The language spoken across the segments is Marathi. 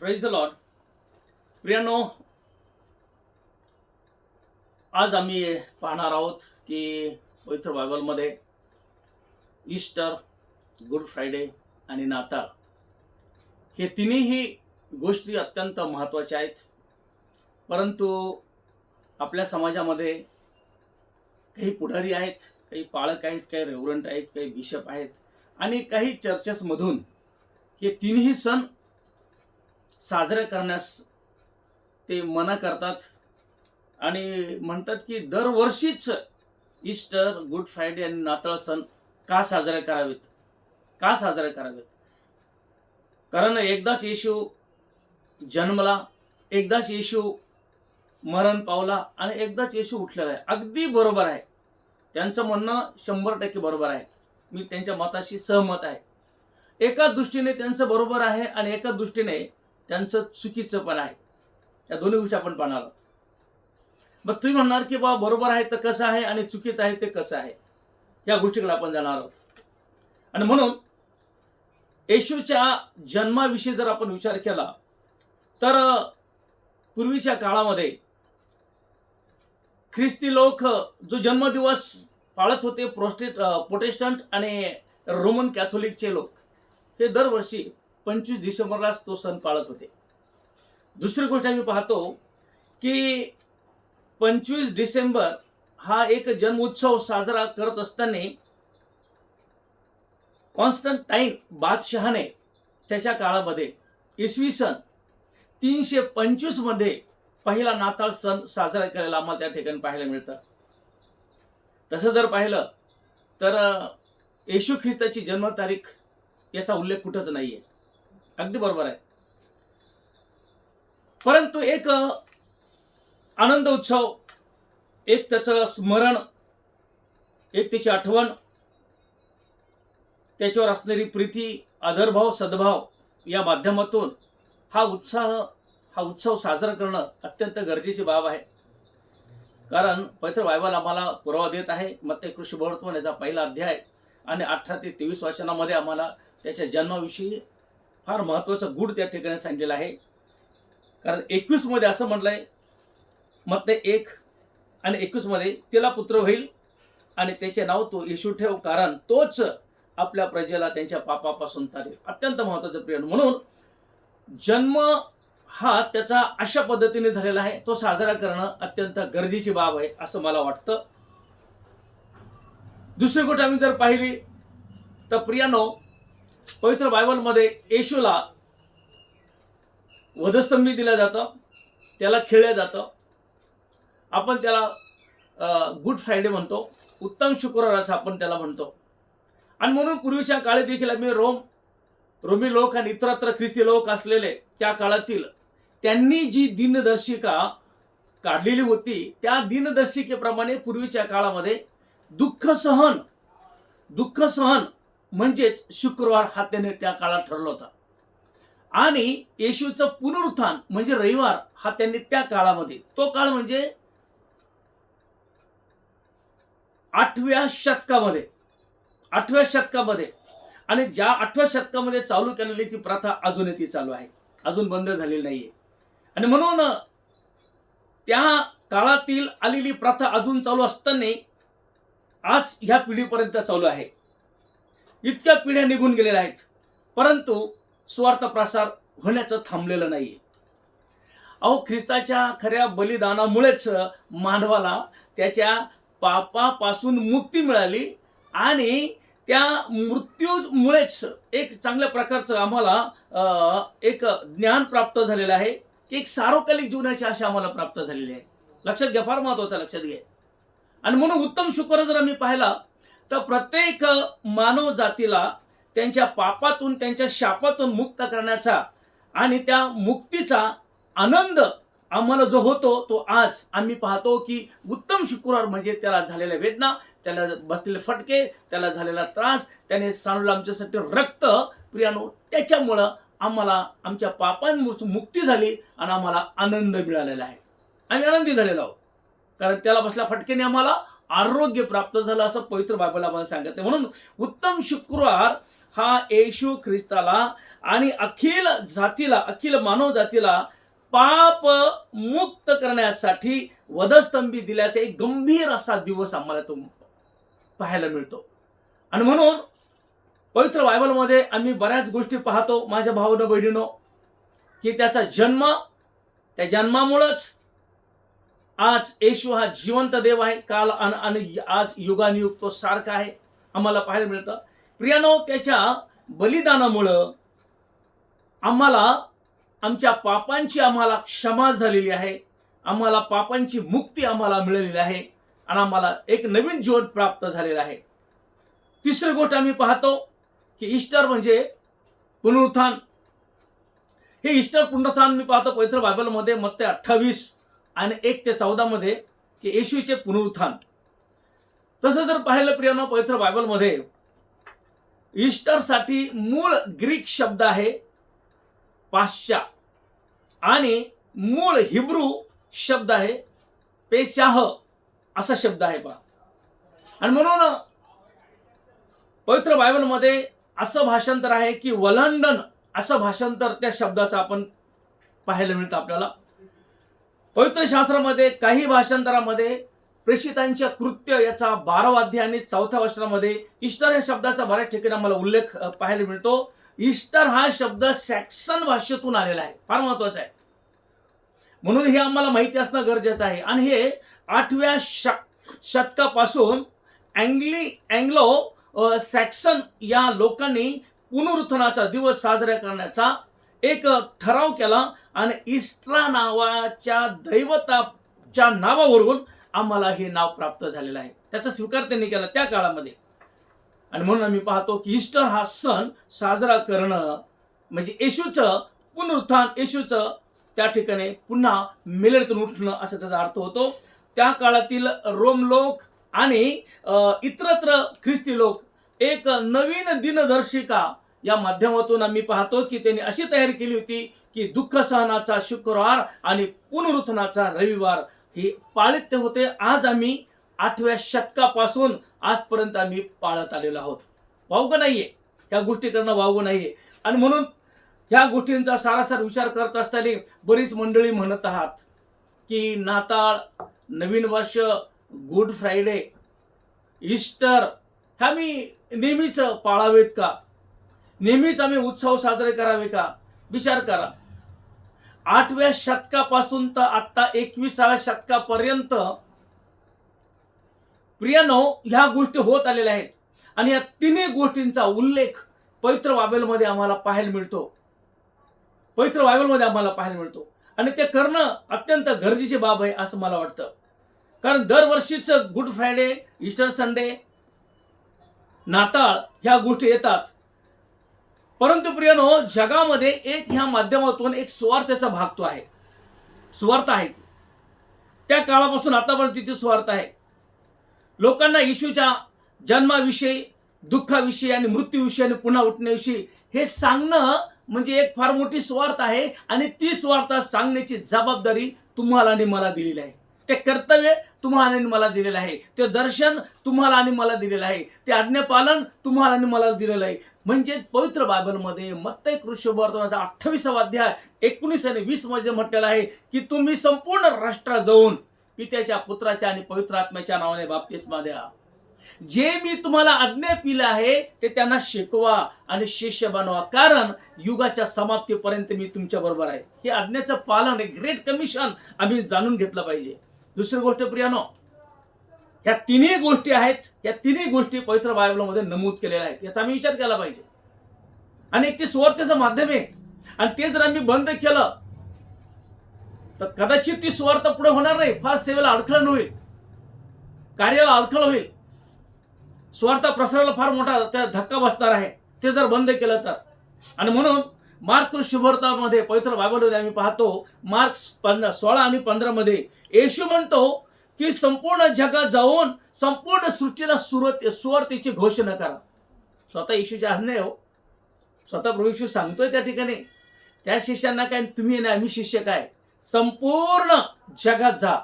प्रेज द लॉट प्रियानो आज आम्ही पाहणार आहोत की पवित्र बायबलमध्ये ईस्टर गुड फ्रायडे आणि नाताळ हे तिन्हीही गोष्टी अत्यंत महत्त्वाच्या आहेत. परंतु आपल्या समाजामध्ये काही पुढारी आहेत काही पाळक आहेत काही रेवरंट आहेत काही बिशप आहेत आणि काही चर्चेसमधून हे तिन्ही सण साजरं करण्यास ते मना करतात. आणि म्हणतात की दरवर्षीच ईस्टर गुड फ्रायडे आणि नाताळ सण का साजरे करावेत? का साजरे करावेत? कारण एकदाच येशू जन्मला एकदाच येशू मरण पावला आणि एकदाच येशू उठलेला आहे. अगदी बरोबर आहे. त्यांचं म्हणणं शंभर टक्के बरोबर आहे. मी त्यांच्या मताशी सहमत आहे. एका दृष्टीने त्यांचं बरोबर आहे आणि एका दृष्टीने त्यांचं चुकीचं पण आहे. या दोन्ही गोष्टी आपण पाहणार आहोत. मग तुम्ही म्हणणार की बा बरोबर आहे तर कसं आहे आणि चुकीचं आहे ते कसं आहे? या गोष्टीकडे आपण जाणार आहोत. आणि म्हणून येशूच्या जन्माविषयी जर आपण विचार केला तर पूर्वीच्या काळामध्ये ख्रिस्ती लोक जो जन्मदिवस पाळत होते प्रोस्टेट प्रोटेस्टंट आणि रोमन कॅथोलिकचे लोक हे दरवर्षी पंचवीस डिसेंबरलाच तो सण पाळत होते. दुसरी गोष्ट आम्ही पाहतो की पंचवीस डिसेंबर हा एक जन्मोत्सव साजरा करत असताना कॉन्स्टंटाईन बादशहाने त्याच्या काळामध्ये इसवी सन तीनशे पंचवीसमध्ये पहिला नाताळ सण साजरा केलेला आम्हाला त्या ठिकाणी पाहायला मिळतं. तसं जर पाहिलं तर येशू ख्रिस्ताची जन्मतारीख याचा उल्लेख कुठंच नाहीये. अगदी बरोबर आहे. परंतु एक आनंद उत्सव एक त्याचं स्मरण एक त्याची आठवण त्याच्यावर असणारी प्रीती आदरभाव सद्भाव या माध्यमातून हा उत्साह हा उत्सव साजरा करणं अत्यंत गरजेची बाब आहे. कारण पवित्र बायबल आम्हाला पुरावा देत आहे. मग ते कृषी भवर्तमान याचा पहिला अध्याय आणि अठरा ते तेवीस वाचनामध्ये आम्हाला त्याच्या जन्माविषयी फार महत्त्वाचं गुढ त्या ठिकाणी सांगितलेलं आहे. कारण एकवीसमध्ये असं म्हटलंय मग एक आणि एकवीसमध्ये तिला पुत्र होईल आणि त्याचे नाव तो येशू ठेव कारण तोच आपल्या प्रजेला त्यांच्या पापापासून तारेल. अत्यंत महत्त्वाचं प्रिय म्हणून जन्म हा त्याचा अशा पद्धतीने झालेला आहे. तो साजरा करणं अत्यंत गरजेची बाब आहे असं मला वाटतं. दुसरी गोष्ट आम्ही जर पाहिली तर प्रियानो पवित्र बायबलमध्ये येशूला वधस्तंभी दिलं जातं त्याला खेळलं जातं. आपण त्याला गुड फ्रायडे म्हणतो उत्तम शुक्रवार असं आपण त्याला म्हणतो. आणि म्हणून पूर्वीच्या काळी देखील आम्ही रोम रोमी लोक आणि इतरत्र ख्रिस्ती लोक असलेले त्या काळातील त्यांनी जी दिनदर्शिका काढलेली होती त्या दिनदर्शिकेप्रमाणे पूर्वीच्या काळामध्ये दुःख सहन दुःख सहन म्हणजेच शुक्रवार हा त्याने त्या काळात ठरवला होता. आणि येशूचं पुनरुत्थान म्हणजे रविवार हा त्यांनी त्या काळामध्ये तो काळ म्हणजे आठव्या शतकामध्ये आठव्या शतकामध्ये. आणि ज्या आठव्या शतकामध्ये चालू केलेली ती प्रथा अजूनही ती चालू आहे. अजून बंद झालेली नाहीये. आणि म्हणून त्या काळातील आलेली प्रथा अजून चालू असताना आज ह्या पिढीपर्यंत चालू आहे. इतक्या पिढ्या निघून गेलेल्या आहेत. परंतु स्वार्थ प्रसार होण्याचं थांबलेलं नाहीये. अहो ख्रिस्ताच्या खऱ्या बलिदानामुळेच मानवाला त्याच्या पापापासून मुक्ती मिळाली आणि त्या मृत्यूमुळेच एक चांगल्या प्रकारचं आम्हाला एक ज्ञान प्राप्त झालेलं आहे. एक सार्वकालिक जीवनाची आशा आम्हाला प्राप्त झालेली आहे. लक्षात घ्या फार महत्वाचं लक्षात घ्या. आणि म्हणून उत्तम शुक्र जर आम्ही पाहिला तर प्रत्येक मानव जातीला त्यांच्या पापातून त्यांच्या शापातून मुक्त करण्याचा आणि त्या मुक्तीचा आनंद आम्हाला जो होतो तो आज आम्ही पाहतो की उत्तम शुक्रवार म्हणजे त्याला झालेल्या वेदना त्याला बसलेले फटके त्याला झालेला त्रास त्याने सांडलं आमच्यासाठी रक्त. प्रियानो त्याच्यामुळं आम्हाला आमच्या पापांमुळे मुक्ती झाली आणि आम्हाला आनंद मिळालेला आहे. आम्ही आनंदी झालेलो आहोत. कारण त्याला बसल्या फटकेने आम्हाला आरोग्य प्राप्त झालं असं पवित्र बायबल आम्हाला सांगते. म्हणून उत्तम शुक्रवार हा येशू ख्रिस्ताला आणि अखिल जातीला अखिल मानव जातीला पाप मुक्त करण्यासाठी वधस्तंभी दिल्याचा एक गंभीर असा दिवस आम्हाला तो पाहायला मिळतो. आणि म्हणून पवित्र बायबलमध्ये आम्ही बऱ्याच गोष्टी पाहतो माझ्या भावनं बहिणीनो की त्याचा जन्म त्या जन्मामुळंच आज येशू हा जिवंत देव आहे. काल अन आणि आज युगानियुग तो सारखा आहे. आम्हाला पाहायला मिळतं. प्रियानो त्याच्या बलिदानामुळं आम्हाला आमच्या पापांची आम्हाला क्षमा झालेली आहे. आम्हाला पापांची मुक्ती आम्हाला मिळालेली आहे. आणि आम्हाला एक नवीन जीवन प्राप्त झालेलं आहे. तिसरी गोष्ट आम्ही पाहतो की इस्टर म्हणजे पुनरुत्थान. हे इस्टर पुनरुत्थान मी पाहतो पवित्र बायबलमध्ये मत्ते अठ्ठावीस आणि एक ते चौदामध्ये की येशूचे पुनरुत्थान. तसं जर पाहिलं प्रियानो पवित्र बायबलमध्ये इस्टरसाठी मूळ ग्रीक शब्द आहे पाश्चा. आणि मूळ हिब्रू शब्द आहे पेशाह असा शब्द आहे पा आणि म्हणून पवित्र बायबलमध्ये असं भाषांतर आहे की वलंडन असं भाषांतर त्या शब्दाचं आपण पाहायला मिळतं आपल्याला. पवित्र शास्त्रामध्ये काही भाषांतरामध्ये प्रेषितांच्या कृत्य याचा बारावा अध्याय आणि चौथ्या वर्षामध्ये इस्टर या शब्दाचा बऱ्याच ठिकाणी आम्हाला उल्लेख पाहायला मिळतो. इस्टर हा शब्द सॅक्सन भाषेतून आलेला आहे. फार महत्त्वाचा आहे. म्हणून हे आम्हाला माहिती असणं गरजेचं आहे. आणि हे आठव्या शक शतकापासून अँग्ली अँग्लो सॅक्सन या लोकांनी पुनरुत्थानाचा दिवस साजरा करण्याचा एक ठराव केला. आणि इस्ट्रा नावाच्या दैवताच्या नावावरून आम्हाला हे नाव प्राप्त झालेलं आहे. त्याचा स्वीकार त्यांनी केला त्या काळामध्ये. आणि म्हणून आम्ही पाहतो की इस्टर हा सण साजरा करणं म्हणजे येशूचं पुनरुत्थान येशूचं त्या ठिकाणी पुन्हा मिलेतून उठणं असा त्याचा अर्थ होतो. त्या काळातील रोम लोक आणि इतरत्र ख्रिस्ती लोक एक नवीन दिनदर्शिका या माध्यमातून आम्ही पाहतो की त्यांनी अशी तयारी केली होती की दुःख सहनाचा शुक्रवार आणि पुनरुत्थानाचा रविवार हे पाळित होते. आज आम्ही आठव्या शतकापासून आजपर्यंत आम्ही पाळत आलेलो आहोत. वावगं नाहीये. ह्या गोष्टी करणं वावगं नाहीये. आणि म्हणून ह्या गोष्टींचा सारासार विचार करत असताना बरीच मंडळी म्हणत आहात की नाताळ नवीन वर्ष गुड फ्रायडे ईस्टर ह्या मी नेहमीच पाळावेत का? नेहमीच आम्ही उत्सव साजरे करावे का? विचार करा. आठव्या शतकापासून तर आता एकविसाव्या शतकापर्यंत प्रियानो ह्या गोष्टी होत आलेल्या आहेत. आणि या तिन्ही गोष्टींचा उल्लेख पवित्र बायबलमध्ये आम्हाला पाहायला मिळतो. पवित्र बायबलमध्ये आम्हाला पाहायला मिळतो. आणि ते करणं अत्यंत गरजेची बाब आहे असं मला वाटतं. कारण दरवर्षीच गुड फ्रायडे इस्टर संडे नाताळ ह्या गोष्टी येतात. परंतु प्रियनो जगामध्ये एक ह्या माध्यमातून एक स्वार्थाचा भाग तो आहे. स्वार्थ आहे त्या काळापासून आतापर्यंत तिथे स्वार्थ आहे. लोकांना येशूच्या जन्माविषयी दुःखाविषयी आणि मृत्यूविषयी आणि पुन्हा उठण्याविषयी हे सांगणं म्हणजे एक फार मोठी स्वार्थ आहे आणि ती स्वार्थ सांगण्याची जबाबदारी तुम्हाला आणि मला दिलेली आहे. ते कर्तव्य तुम्हाला आणि मला दिलेलं आहे. ते दर्शन तुम्हाला आणि मला दिलेलं आहे. ते आज्ञापालन तुम्हाला आणि मला दिलेलं आहे. म्हणजे पवित्र बायबलमध्ये मत्तय कृष्ण वर्तमानाचा अठ्ठावीसावा अध्याय एकोणीस आणि वीसमध्ये म्हटलेलं आहे की तुम्ही संपूर्ण राष्ट्रात जाऊन पित्याच्या पुत्राच्या आणि पवित्र आत्म्याच्या नावाने बाप्तिस्मा द्या. जे मी तुम्हाला आज्ञा पिलं आहे ते त्यांना शिकवा आणि शिष्य बनवा. कारण युगाच्या समाप्तीपर्यंत मी तुमच्या बरोबर आहे. हे आज्ञेचं पालन एक ग्रेट कमिशन आम्ही जाणून घेतलं पाहिजे. दुसरी गोष्ट प्रियानो ह्या तिन्ही गोष्टी आहेत या तिन्ही गोष्टी पवित्र बायबलमध्ये नमूद केलेल्या आहेत याचा आम्ही विचार केला पाहिजे. आणि एक ते स्वार्थाचं माध्यम आहे. आणि ते जर आम्ही बंद केलं तर कदाचित ती स्वार्थ पुढे होणार नाही. फार सेवेला अडखळण होईल. कार्याला अडखळ होईल. स्वार्थ प्रसाराला फार मोठा त्या धक्का बसणार आहे. ते जर बंद केलं तर. आणि म्हणून मार्क शुभर्तामध्ये पवित्र बायबलमध्ये आम्ही पाहतो. मार्क पंधरा सोळा आणि पंधरामध्ये येशू म्हणतो की संपूर्ण जगात जाऊन संपूर्ण सृष्टीला सुरत सुवार्तेची घोषणा करा. स्वतः येशूच्या आज्ञा आहे हो. स्वतः प्रभू सांगतोय त्या ठिकाणी. त्या शिष्यांना काय तुम्ही नाही आम्ही शिष्य काय? संपूर्ण जगात जा.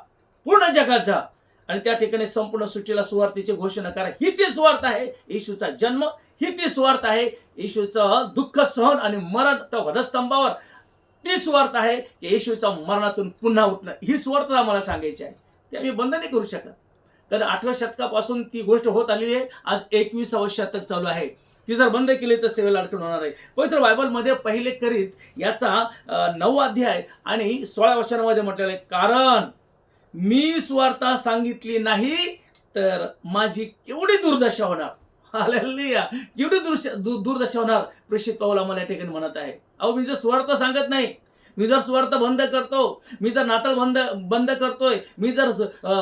पूर्ण जगात जा. आणि त्या ठिकाणी संपूर्ण सृष्टीला सुवार्थीची घोषणा करा. ही ती सुवार्थ आहे. येशूचा जन्म ही ती सुवार्थ आहे. येशूचं दुःख सहन आणि मरण त्या वधस्तंभावर. ती सुवार्थ आहे की येशूचा मरणातून पुन्हा उठणं. ही सुवार्थ आम्हाला सांगायची आहे. ते आम्ही बंद नाही करू शकत. कारण आठव्या शतकापासून ती गोष्ट होत आलेली आहे. आज एकविसावं शतक चालू आहे. ती जर बंद केली तर सेवेला अडकून होणार आहे. पवित्र बायबलमध्ये पहिले करीत याचा नऊ अध्याय आणि सोळा वर्षांमध्ये म्हटलेलं आहे कारण मी सुवार्ता सांगितली नाही तर माझी केवढी दुर्दशा होणार? हालेलुया. एवढी दुर्श दु- दुर्दशा होणार प्रेषित पाऊल आम्हाला या ठिकाणी म्हणत आहे. अहो मी जर स्वार्थ सांगत नाही मी जर स्वार्थ बंद करतो मी जर नाताळ बंद बंद करतोय मी जर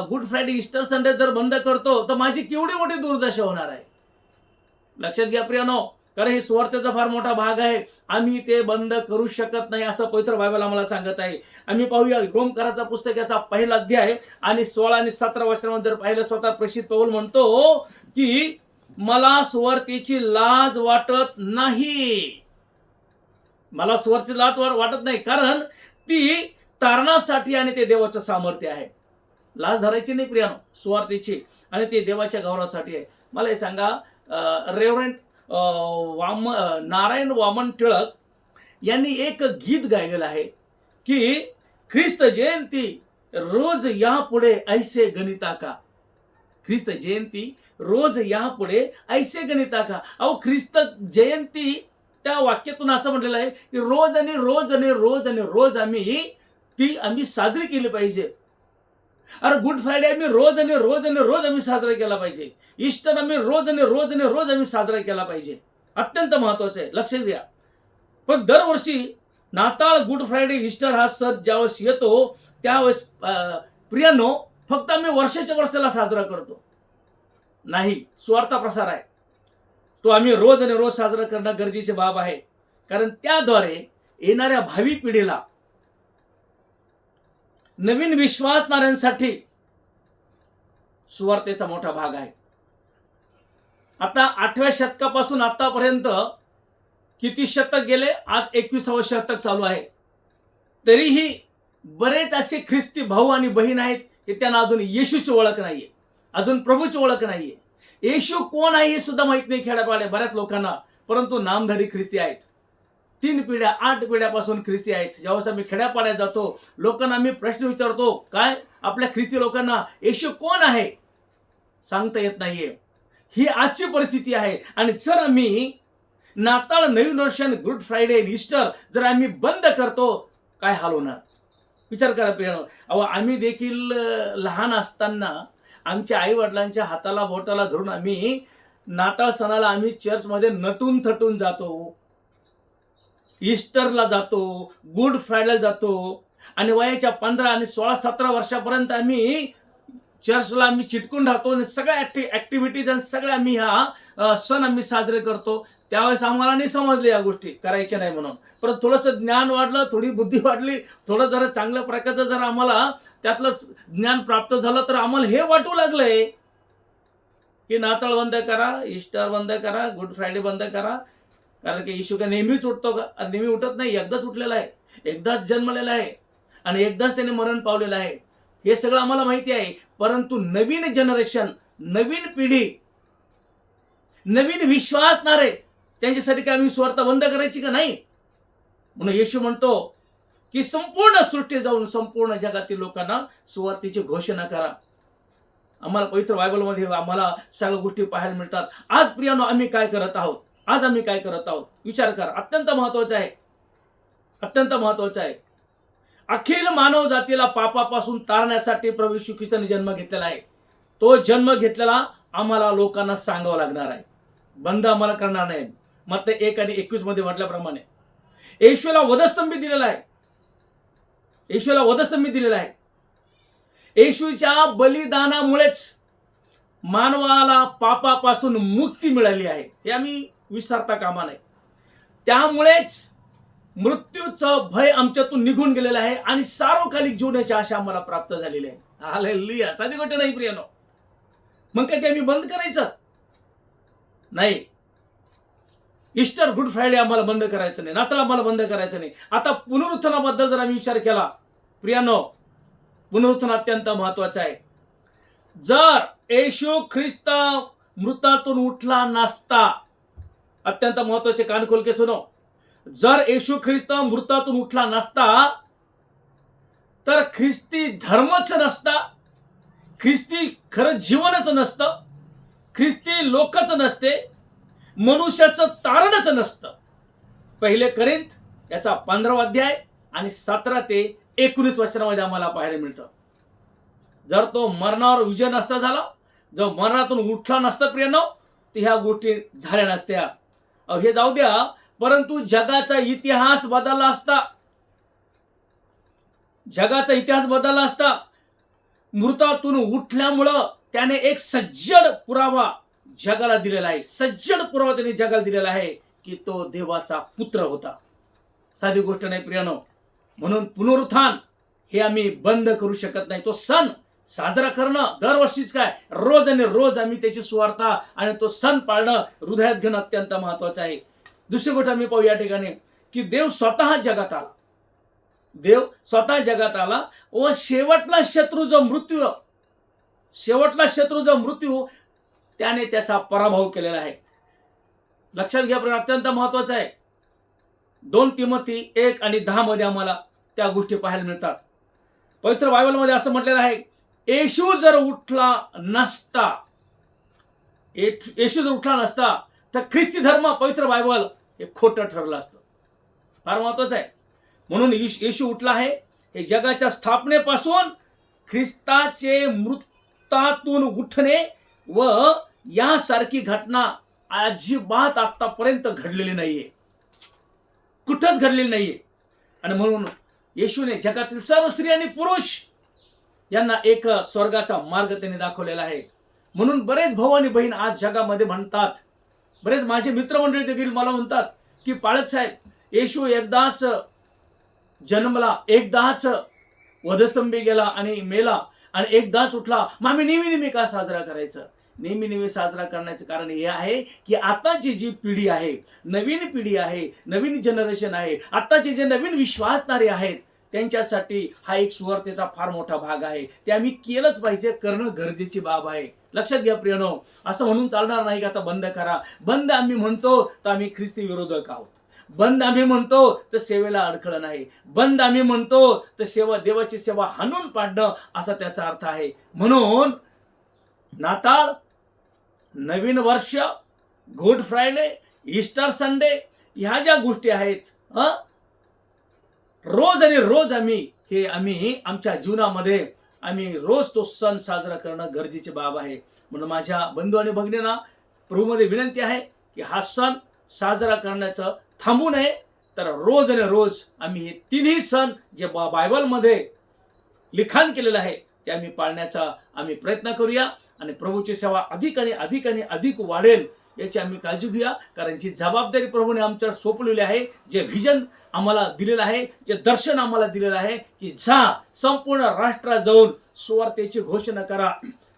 गुड फ्रायडे इस्टर संडे जर बंद करतो तर माझी केवढी मोठी दुर्दशा होणार आहे? लक्षात घ्या प्रियानो कारण हे स्वार्थाचा फार मोठा भाग आहे. आम्ही ते बंद करू शकत नाही असं पवित्र बायबल आम्हाला सांगत आहे. आम्ही पाहूया रोमकराचा पुस्तक याचा पहिला अध्याय आणि सोळा आणि सतरा वर्षांमध्ये जर पाहिलं स्वतः प्रसिद्ध पाऊल म्हणतो की मला सुवर्तीची लाज वाटत नाही. मला सुवर्तीची लाज वाटत नाही कारण ती तारणासाठी आणि ते देवाचं सामर्थ्य आहे. लाज धरायची नाही प्रियानो सुवार्थेची आणि ते देवाच्या गौरवासाठी आहे. मला हे सांगा रेव्हरंट वाम नारायण वामन टिळक यांनी एक गीत गायलेलं आहे की ख्रिस्त जयंती रोज यापुढे ऐसे गणिता का? ख्रिस्त जयंती रोज यापुढे ऐसे गणिता का? अहो ख्रिस्त जयंती त्या वाक्यातून असं म्हटलेलं आहे की रोज आणि रोज आणि रोज आणि रोज आम्ही ती आम्ही साजरी केली पाहिजे. अरे गुड फ्रायडे आम्ही रोज आणि रोज आणि रोज आम्ही साजरा केला पाहिजे. ईस्टर आम्ही रोज आणि रोज आणि रोज आम्ही साजरा केला पाहिजे. अत्यंत महत्वाचं आहे. लक्ष घ्या. पण दरवर्षी नाताळ गुड फ्रायडे ईस्टर हा सण ज्यावेळेस येतो त्यावेळेस प्रियानो फक्त आम्ही वर्षाच्या वर्षाला साजरा करतो. नाही स्वार्थ प्रसार आहे. तो आम्ही रोज आणि रोज साजरा करणं गरजेची बाब आहे. कारण त्याद्वारे येणाऱ्या भावी पिढीला नवीन विश्वासणाऱ्यांसाठी सुवार्तेचा मोठा भाग आहे. आता आठव्या शतकापासून आतापर्यंत किती शतक गेले? आज एकविसावं शतक चालू आहे. तरीही बरेच असे ख्रिस्ती भाऊ आणि बहीण आहेत की त्यांना अजून येशूची ओळख नाहीये. अजून प्रभूची ओळख नाहीये. येशू कोण आहे हे सुद्धा माहीत नाही खेड्यापाड्या बऱ्याच लोकांना परंतु नामधारी ख्रिस्ती आहेत. तीन पिढ्या आठ पिढ्यापासून ख्रिस्ती आहेत. ज्यावेळेस आम्ही खेड्यापाड्यात जातो लोकांना आम्ही प्रश्न विचारतो काय? आपल्या ख्रिस्ती लोकांना येशू कोण आहे? सांगता येत नाहीये. ही आजची परिस्थिती आहे. आणि जर आम्ही नाताळ नवीन वर्ष गुड फ्रायडे इस्टर ईस्टर जर आम्ही बंद करतो काय हाल होणार? विचार करा पिढ्यानो अहो आम्ही देखील लहान असताना आमच्या आईवडिलांच्या हाताला बोटाला धरून आम्ही नाताळ सणाला आम्ही चर्चमध्ये नटून थटून जातो. ईस्टरला जातो गुड फ्रायडेला जातो. आणि वयाच्या पंधरा आणि सोळा सतरा वर्षापर्यंत आम्ही चर्चला आम्ही चिटकून राहतो आणि सगळ्या ॲक्टि ऍक्टिव्हिटीज आणि सगळ्या आम्ही हा सण आम्ही साजरे करतो. त्यावेळेस आम्हाला नाही समजले या गोष्टी करायच्या नाही म्हणून. परत थोडंसं ज्ञान वाढलं थोडी बुद्धी वाढली थोडं जरा चांगल्या प्रकारचं जर आम्हाला त्यातलं ज्ञान प्राप्त झालं तर आम्हाला हे वाटू लागलंय. की नाताळ बंद करा इस्टर बंद करा गुड फ्रायडे बंद करा. कारण की येशू का नेहमीच उठतो का? नेहमी उठत नाही एकदाच उठलेला आहे. एकदाच जन्मलेला आहे. आणि एकदाच त्याने मरण पावलेलं आहे. हे सगळं आम्हाला माहिती आहे. परंतु नवीन जनरेशन नवीन पिढी नवीन विश्वासणारे त्यांच्यासाठी काय आम्ही स्वार्थ बंद करायची का नाही? म्हणून येशू म्हणतो की संपूर्ण सृष्टी जाऊन संपूर्ण जगातील लोकांना सुवार्थीची घोषणा करा. आम्हाला पवित्र बायबलमध्ये आम्हाला सगळ्या गोष्टी पाहायला मिळतात. आज प्रियानो आम्ही काय करत आहोत? आज आम्ही काय करत आहोत? विचार करा. अत्यंत महत्वाचं आहे. अत्यंत महत्वाचं आहे. अखिल मानव जातीला पापापासून तारण्यासाठी प्रभू येशू ख्रिस्ताने जन्म घेतलेला आहे. तो जन्म घेतलेला आम्हाला लोकांना सांगावा लागणार आहे. बंद आम्हाला करणार नाही. मग ते एक आणि एकवीसमध्ये म्हटल्याप्रमाणे. येशूला वधस्तंभी दिलेला आहे. येशूला वधस्तंभी दिलेला आहे. येशूच्या बलिदानामुळेच मानवाला पापापासून मुक्ती मिळाली आहे. हे आम्ही विसरता कामा नाही त्यामुळेच मृत्यूचं भय आमच्यातून निघून गेलेलं आहे आणि सार्वकालिक जीवनाची आशा आम्हाला प्राप्त झालेली आहे. हालेलुया साधी गोष्ट नाही प्रियानो. मग काय ते आम्ही बंद करायचं? नाही. इस्टर गुड फ्रायडे आम्हाला बंद करायचं नाही. नाताळ आम्हाला बंद करायचं नाही. आता पुनरुत्थानाबद्दल जर आम्ही विचार केला प्रियानो पुनरुत्थान अत्यंत महत्वाचं आहे. जर येशू ख्रिस्त मृतातून उठला नसता अत्यंत महत्त्वाचे कानखोलके सुनो. जर येशू ख्रिस्त मृतातून उठला नसता तर ख्रिस्ती धर्मच नसता ख्रिस्ती खरं जीवनच नसतं ख्रिस्ती लोकच नसते मनुष्याचं तारणच नसतं. पहिले करिंत याचा पंधरावा अध्याय आणि सतरा ते एकोणीस वचनामध्ये आम्हाला पाहायला मिळतं. जर तो मरणावर विजय नसता झाला जर मरणातून उठला नसता प्रियनो तर ह्या गोष्टी झाल्या नसत्या. हे जाऊ द्या परंतु जगाचा इतिहास बदलला असता जगाचा इतिहास बदलला असता मृतातून उठल्यामुळं त्याने एक सज्जड पुरावा जगाला दिलेला आहे. सज्जड पुरावा त्याने जगाला दिलेला आहे की तो देवाचा पुत्र होता. साधी गोष्ट नाही प्रियानो. म्हणून पुनरुत्थान हे आम्ही बंद करू शकत नाही. तो सण साजरा करणं दरवर्षीच काय? रोज आणि रोज आम्ही त्याची सुवार्ता आणि तो सण पाळणं हृदयात घेणं अत्यंत महत्वाचं आहे. दुसरी गोष्ट आम्ही पाहू या ठिकाणी की देव स्वतः जगात आला देव स्वतः जगात आला व शेवटला शत्रू जो मृत्यू शेवटला शत्रू जो मृत्यू त्याने त्याचा पराभव केलेला आहे. लक्षात घ्या प्रिय, अत्यंत महत्वाचं आहे. दोन किमती एक आणि दहा मध्ये आम्हाला त्या गोष्टी पाहायला मिळतात. पवित्र बायबलमध्ये असं म्हटलेलं आहे येशू जर उठला नसता येशू जर उठला नसता तर ख्रिस्ती धर्म पवित्र बायबल हे खोटं ठरलं असतं. फार महत्वाचं आहे. म्हणून येश- येशू उठला आहे. हे जगाच्या स्थापनेपासून ख्रिस्ताचे मृतातून उठणे व यासारखी घटना अजिबात आतापर्यंत घडलेली नाहीये. कुठंच घडलेली नाहीये. आणि म्हणून येशूने जगातील सर्व स्त्री आणि पुरुष यांना एक स्वर्गाचा मार्ग त्यांनी दाखवलेला आहे. म्हणून बरेच भाऊ आणि बहीण आज जगामध्ये म्हणतात बरेच माझे मित्रमंडळी देखील मला म्हणतात की पाळत साहेब येशू एकदाच जन्मला एकदाच वधस्तंभी गेला आणि मेला आणि एकदाच उठला. मग आम्ही नेहमी नेहमी का साजरा करायचं? नेहमी नेहमी साजरा करण्याचं कारण हे आहे की आताची जी पिढी आहे नवीन पिढी आहे नवीन जनरेशन आहे आत्ताचे जे नवीन विश्वासणारे आहेत त्यांच्यासाठी हा एक सुवार्तेचा फार मोठा भाग आहे. ते आम्ही केलंच पाहिजे करणं गरजेची बाब आहे. लक्षात घ्या प्रियनो असं म्हणून चालणार नाही का आता बंद करा. बंद आम्ही म्हणतो तर आम्ही ख्रिस्ती विरोधक आहोत. बंद आम्ही म्हणतो तर सेवेला अडखळ नाही. बंद आम्ही म्हणतो तर सेवा देवाची सेवा हाणून पाडणं असा त्याचा अर्थ आहे. म्हणून नाताळ नवीन वर्ष गुड फ्रायडे ईस्टर संडे ह्या ज्या गोष्टी आहेत रोज आणि रोज आम्ही हे आम्ही आमच्या जीवनामध्ये आम्ही रोज तो सण साजरा करणं गरजेची बाब आहे. म्हणून माझ्या बंधू आणि भगिनींना प्रभूमध्ये विनंती आहे की हा सण साजरा करण्याचं थांबू नये. तर रोज आणि रोज आम्ही हे तिन्ही सण जे बा बायबलमध्ये लिखाण केलेलं आहे ते आम्ही पाळण्याचा आम्ही प्रयत्न करूया. आणि प्रभूची सेवा अधिक आणि अधिक आणि अधिक वाढेल याची आम्ही काळजी घेऊया. कारण जी जबाबदारी प्रभूने आमच्यावर सोपवलेली आहे जे व्हिजन आम्हाला दिलेलं आहे जे दर्शन आम्हाला दिलेलं आहे की जा संपूर्ण राष्ट्रात जाऊन सुवार्थेची घोषणा करा.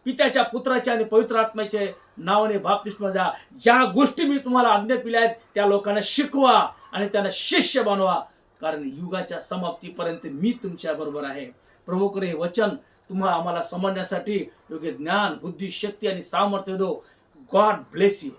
पित्याच्या पुत्राच्या आणि पवित्र आत्म्याचे नावाने बाप्तिस्मा द्या. ज्या गोष्टी मी तुम्हाला आज्ञा पिल्या आहेत त्या लोकांना शिकवा आणि त्यांना शिष्य बनवा. कारण युगाच्या समाप्तीपर्यंत मी तुमच्या बरोबर आहे. प्रभूकडे हे वचन तुम्हा आम्हाला समजण्यासाठी योग्य ज्ञान बुद्धी शक्ती आणि सामर्थ्य दो गॉड ब्लेस यू